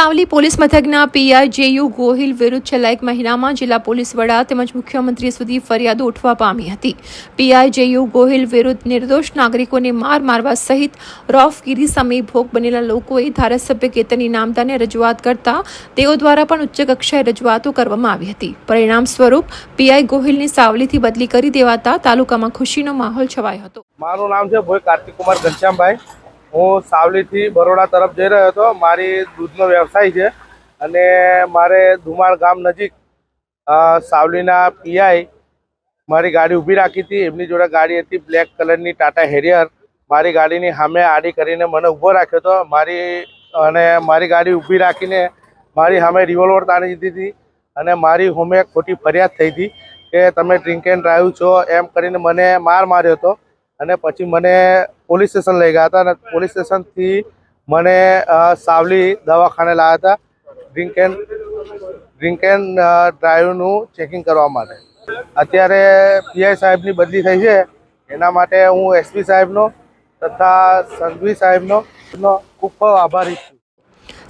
Savli police મથકના PI J U Gohil વિરુદ્ધ છેલ્લા એક મહિનામાં જિલ્લા પોલીસ વડા તેમજ મુખ્યમંત્રી સુધી ફરિયાદો ઉઠવા પામી હતી. પીઆઈ જેયુ ગોહિલ વિરુદ્ધ નિર્દોષ નાગરિકોને માર મારવા સહિત રોફગીરી સામે ભોગ બનેલા લોકોએ ધારાસભ્ય કેતન ઇનામદારને રજૂઆત કરતા તેઓ દ્વારા પણ ઉચ્ચ કક્ષાએ રજૂઆતો કરવામાં આવી હતી. પરિણામ સ્વરૂપ પીઆઈ ગોહિલની સાવલીથી બદલી કરી દેવાતા તાલુકામાં ખુશીનો માહોલ છવાયો હતો. મારું નામ છે ભોઈ કાર્તિક કુમાર ઘનશ્યામભાઈ. હું સાવલીથી બરોડા તરફ જઈ રહ્યો હતો. મારી દૂધનો વ્યવસાય છે અને મારે ધુમાળ ગામ નજીક સાવલીના પીઆઈ મારી ગાડી ઊભી રાખી હતી. એમની જોડે ગાડી હતી બ્લેક કલરની ટાટા હેરિયર. મારી ગાડીની સામે આડી કરીને મને ઊભો રાખ્યો હતો. મારી, અને મારી ગાડી ઊભી રાખીને મારી સામે રિવોલ્વર તાણી દીધી હતી અને મારી હોમે ખોટી ફરિયાદ થઈ હતી કે તમે ડ્રિંક એન્ડ ડ્રાઈવ છો એમ કરીને મને માર માર્યો હતો. અને પછી મને પોલીસ સ્ટેશન લઈ ગયા હતા અને પોલીસ સ્ટેશનથી મને સાવલી દવાખાને લાવ્યા હતા ડ્રિંક એન્ડ ડ્રિંક એન્ડ ડ્રાઈવનું ચેકિંગ કરવા માટે. અત્યારે પીઆઈ સાહેબની બદલી થઈ છે. એના માટે હું એસપી સાહેબનો તથા સંઘવી સાહેબનો ખૂબ ખૂબ આભારી છું.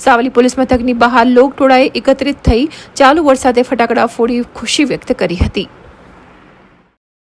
સાવલી પોલીસ મથકની બહાર લોકટોળાએ એકત્રિત થઈ ચાલુ વરસાદે ફટાકડા ફોડી ખુશી વ્યક્ત કરી હતી.